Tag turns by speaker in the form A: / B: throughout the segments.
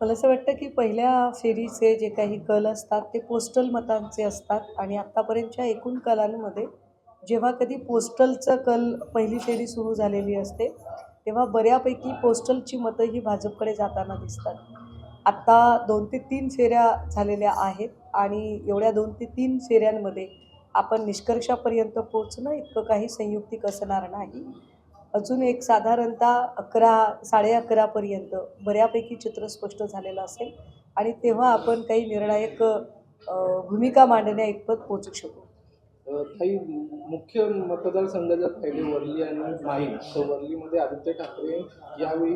A: मला असं वाटतं की पहिल्या फेरीचे जे काही कल असतात ते पोस्टल मतांचे असतात. आणि आत्तापर्यंतच्या एकूण कलांमध्ये जेव्हा कधी पोस्टलचं कल पहिली फेरी सुरू झालेली असते तेव्हा बऱ्यापैकी पोस्टलची मतं ही भाजपकडे जाताना दिसतात. आत्ता दोन ते तीन फेऱ्या झालेल्या आहेत आणि एवढ्या दोन ते तीन फेऱ्यांमध्ये आपण निष्कर्षापर्यंत पोचणं इतकं काही संयुक्तिक असणार नाही. अजून एक साधारणतः अकरा साडे अकरापर्यंत बऱ्यापैकी चित्र स्पष्ट झालेलं असेल आणि तेव्हा आपण काही निर्णायक भूमिका मांडण्या इतपत पोचू शकू.
B: काही मुख्य मतदारसंघ जर पाहिले वर्ली आणि माहीम तर वर्लीमध्ये आदित्य ठाकरे यावेळी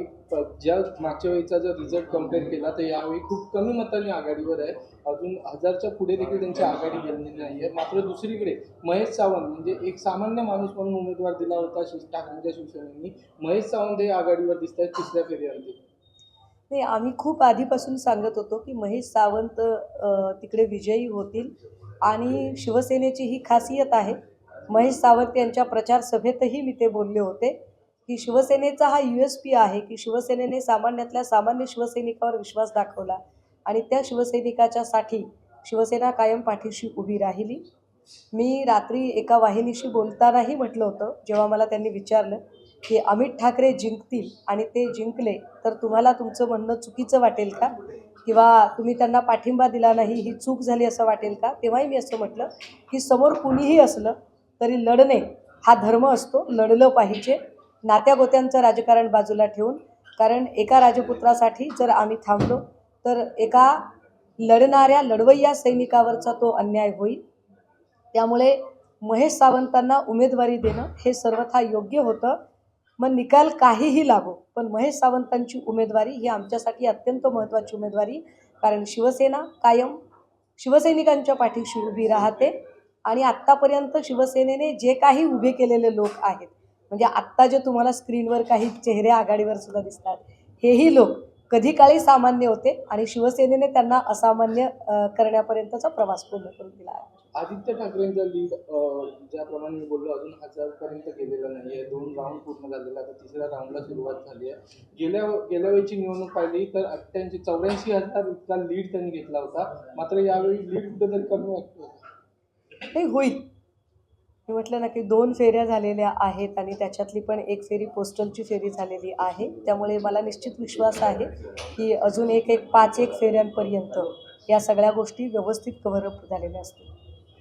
B: ज्या मागच्या वेळीचा जर रिझल्ट कंपेअर केला तर यावेळी खूप कमी मतांनी आघाडीवर आहे. अजून हजारच्या पुढे देखील त्यांची आघाडी गेलेली नाही आहे मात्र दुसरीकडे महेश सावंत म्हणजे एक सामान्य माणूस म्हणून उमेदवार दिला होता शिव ठाकरेंच्या शिवसेनेनी. महेश सावंत हे आघाडीवर दिसत आहेत तिसऱ्या फेरीमध्ये
A: नाही आम्ही खूप आधीपासून सांगत होतो की महेश सावंत तिकडे विजयी होतील. आणि शिवसेनेची ही खासियत आहे. महेश सावंत यांच्या प्रचार सभेतही मी ते बोलले होते की शिवसेनेचा हा यू एस पी आहे की शिवसेनेने सामान्यातल्या सामान्य शिवसैनिकावर विश्वास दाखवला आणि त्या शिवसैनिकाच्यासाठी शिवसेना कायम पाठीशी उभी राहिली. मी रात्री एका वाहिनीशी बोलतानाही म्हटलं होतं जेव्हा मला त्यांनी विचारलं की अमित ठाकरे जिंकतील आणि ते जिंकले तर तुम्हाला तुमचं म्हणणं चुकीचं वाटेल का? किंवा तुम्ही त्यांना पाठिंबा दिला नाही ही चूक झाली असं वाटेल का? तेव्हाही मी असं म्हटलं की समोर कुणीही असलं तरी लढणे हा धर्म असतो. लढलं पाहिजे. नात्यागोत्यांचं राजकारण बाजूला ठेवून. कारण एका राजपुत्रासाठी जर आम्ही थांबलो तर एका लढणाऱ्या लढवय्या सैनिकावरचा तो अन्याय होईल. त्यामुळे महेश सावंतांना उमेदवारी देणं हे सर्वथा योग्य होतं. मग निकाल काहीही लागो पण महेश सावंतांची उमेदवारी ही आमच्यासाठी अत्यंत महत्त्वाची उमेदवारी. कारण शिवसेना कायम शिवसैनिकांच्या पाठीशी उभी राहते आणि आत्तापर्यंत शिवसेनेने जे काही उभे केलेले लोक आहेत म्हणजे आत्ता जे तुम्हाला स्क्रीनवर काही चेहरे आघाडीवर सुद्धा दिसतात हेही लोक कधी काळी सामान्य होते आणि शिवसेनेने त्यांना असामान्य करण्यापर्यंतचा प्रवास पूर्ण करून दिला आहे.
B: आदित्य ठाकरेंचा लीड ज्याप्रमाणे मी बोललो अजून हजारपर्यंत गेलेला नाही आहे दोन राऊंड पूर्ण झालेला आता तिसऱ्या राऊंडला सुरुवात झाली आहे. गेल्या गेल्या वेळची निवडणूक पाहिली तर अठ्ठ्याऐंशी चौऱ्याऐंशी हजार इतका लीड त्यांनी घेतला होता. मात्र यावेळी लीड कुठेतरी कमी वाटतो.
A: हे होईल. मी म्हटलं ना की दोन फेऱ्या झालेल्या आहेत आणि त्याच्यातली पण एक फेरी पोस्टलची फेरी झालेली आहे. त्यामुळे मला निश्चित विश्वास आहे की अजून एक एक पाच एक फेऱ्यांपर्यंत या सगळ्या गोष्टी व्यवस्थित कव्हरअप झालेल्या असतील.